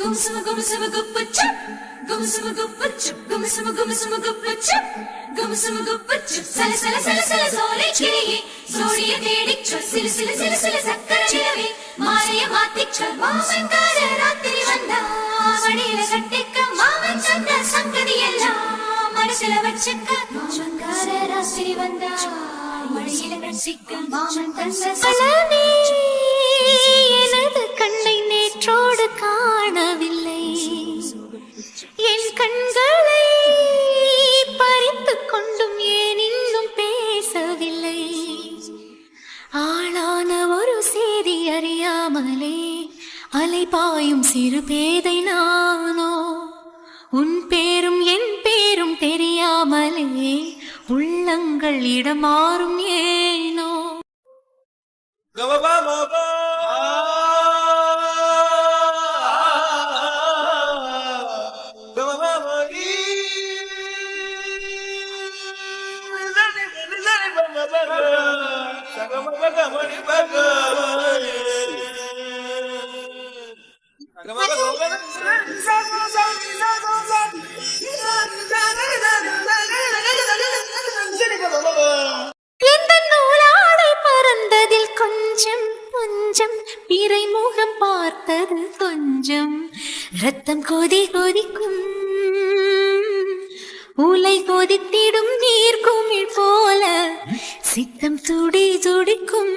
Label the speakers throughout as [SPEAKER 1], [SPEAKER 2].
[SPEAKER 1] Gumsuma gumsuma guppa chup. Gumsuma guppa chup. Gumsuma gumsuma சல சல சல சல சோலை கிளியே சோழிய தேடிச் சொல் சிலு சிலு சிலு சிலு சக்கர நிலவே மாலைய மாத்திச் சொல் ராத்திரி வந்தா மடியில கட்டிக்க மாமன் சொன்ன சங்கதி எல்லாம் மனசுல வச்சுக்க மாமன்கார ராத்திரி வந்தா மடியில கட்டிக்க மாமன் தந்த
[SPEAKER 2] சலமே அறியாமலே அலைபாயும் சிறு பேதை நானோ. உன் பேரும் என் பேரும் தெரியாமலே உள்ளங்கள் இடமாறும் ஏனோ? கொஞ்சம் கொஞ்சம் பிறை முகம் பார்த்தது கொஞ்சம். ரத்தம் கொதி கொதிக்கும் உலை கொதித்திடும் நீர் குமிழ் போல சித்தம் துடி துடிக்கும்.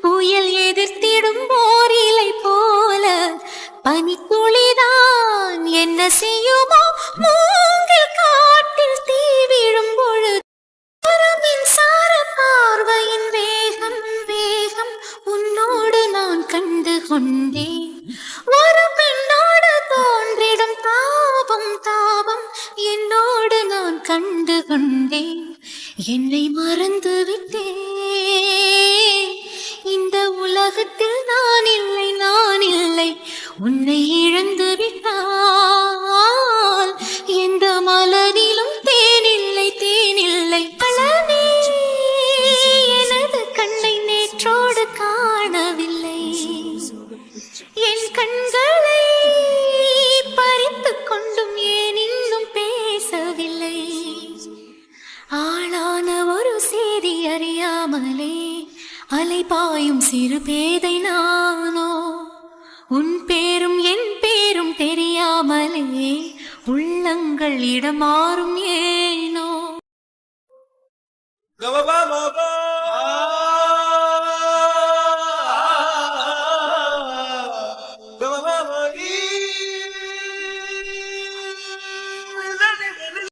[SPEAKER 2] புயல் எதிர்த்திடும் போரிலை பனித்துளிதான் என்ன செய்யுமோ? மூங்கில் காட்டில் தீ விழும் பொழுது ஒரு மின்சார பார்வையின் வேகம் வேகம் உன்னோடு நான் கண்டு கொண்டேன். ஒரு பெண்ணோடு தோன்றிடும் தாபம் தாபம் என்னோடு நான் கண்டு கொண்டேன். என்னை மறந்து விட்டேன் இந்த உலகத்தில் நான் உன்னை இழந்து விட்டால் எந்த மலரிலும் தேனில்லை தேனில்லை. பழமே எனது கண்ணை நேற்றோடு காணவில்லை. என் கண்களை பறித்து கொண்டும் ஏன் இன்னும் பேசவில்லை? ஆளான ஒரு செய்தி அறியாமலே அலைபாயும் சிறு பேதை நான் உன் பேரும் என் பேரும் தெரியாமலே உள்ளங்கள் இடமாறும் ஏனோ
[SPEAKER 3] Yeah.